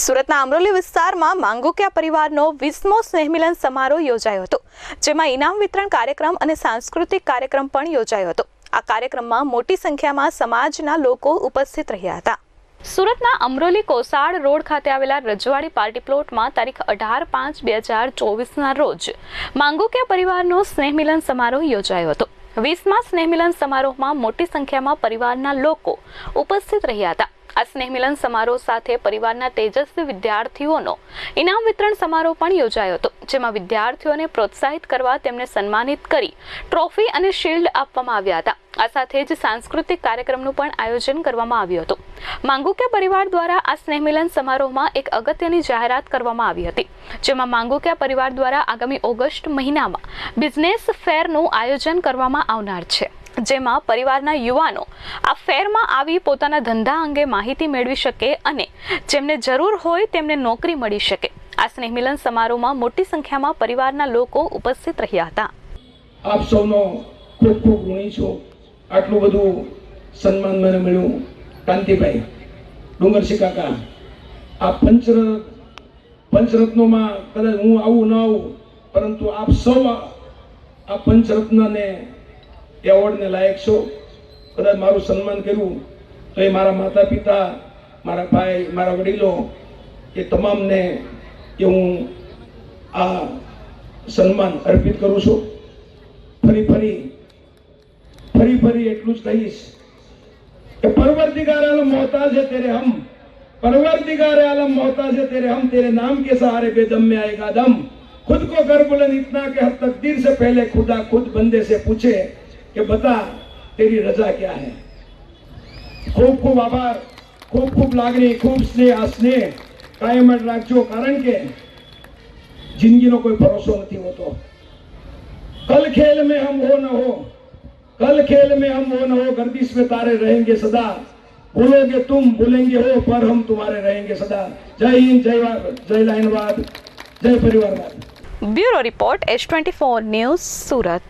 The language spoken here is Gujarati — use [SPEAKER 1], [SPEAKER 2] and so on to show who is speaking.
[SPEAKER 1] સુરતના અમરોલી વિસ્તારમાં માંગુકિયા પરિવારનો વીસમો સ્નેહમિલન સમારોહ યોજાયો હતો, જેમાં ઇનામ વિતરણ કાર્યક્રમ અને સાંસ્કૃતિક કાર્યક્રમ પણ યોજાયો હતો. આ કાર્યક્રમમાં મોટી સંખ્યામાં સમાજના લોકો ઉપસ્થિત રહ્યા હતા. સુરતના અમરોલી કોસાડ રોડ ખાતે આવેલા રજવાડી પાર્ટી પ્લોટમાં તારીખ અઢાર પાંચ બે હજાર ચોવીસના રોજ માંગુકિયા પરિવારનો સ્નેહમિલન સમારોહ યોજાયો હતો. વીસમા સ્નેહમિલન સમારોહમાં મોટી સંખ્યામાં પરિવારના લોકો ઉપસ્થિત રહ્યા હતા. આ સ્નેહમિલન સમારોહ સાથે પરિવારના તેજસ્વી વિદ્યાર્થીઓનો ઇનામ વિતરણ સમારોહ પણ યોજાયો હતો, જેમાં વિદ્યાર્થીઓને પ્રોત્સાહિત કરવા તેમને સન્માનિત કરી ટ્રોફી અને શિલ્ડ આપવામાં આવ્યા હતા. આ સાથે જ સાંસ્કૃતિક કાર્યક્રમનું પણ આયોજન કરવામાં આવ્યું હતું. માંગુક્યા પરિવાર દ્વારા આ સ્નેહમિલન સમારોહમાં એક અગત્યની જાહેરાત કરવામાં આવી હતી, જેમાં માંગુક્યા પરિવાર દ્વારા આગામી ઓગસ્ટ મહિનામાં બિઝનેસ ફેરનું આયોજન કરવામાં આવનાર છે. જેમાં પરિવારના યુવાનો આ ફેરમાં આવી પોતાના ધંધા અંગે માહિતી મેળવી શકે અને જેમને જરૂર હોય તેમને નોકરી મળી શકે. આ સ્નેહમિલન સમારોહમાં મોટી સંખ્યામાં પરિવારના લોકો ઉપસ્થિત રહ્યા હતા.
[SPEAKER 2] આપ સૌનો ખૂબ ખૂબ ઋણી છું. આટલું બધું સન્માન મને મળ્યું. કાંતિભાઈ ડુંગરસિંહ કાકા. આ પંચર પંચરત્નોમાં કદાચ હું આવું ન આવું, પરંતુ આપ સૌ આ પંચરત્નને એવોર્ડને લાયક છો કદાચ મારું સન્માન કર્યું તો એ મારા માતા પિતા મારા ભાઈ મારા વડીલો એ તમામને એ હું આ સન્માન અર્પિત કરું છું ફરી ફરી ફરી ફરી એટલું જ કહીશ કે परवरदिगार आलम मोहताज है तेरे हम परवरदिगार आलम मोहताज है तेरे हम तेरे नाम के सहारे बेदम में आएगा दम खुद को कर बुलंद इतना कि हर तकदीर से पहले खुदा खुद बंदे से पूछे कि बता तेरी रजा क्या है ખૂબ ખૂબ આભાર ખૂબ ખૂબ લાગણી ખૂબ સ્નેહ આ સ્નેહ કાયમ જ રાખજો કારણ કે જિંદગીનો કોઈ ભરોસો નથી હોતો कल खेल में हम हो न हो कल खेल में हम हो न हो गर्दिश में तारे रहेंगे सदा भूलोगे तुम भूलेंगे हो पर हम तुम्हारे रहेंगे सदा जय हिंद जय भारत जय लाइनवाद जय परिवारवाद
[SPEAKER 1] bureau report S twenty four news Surat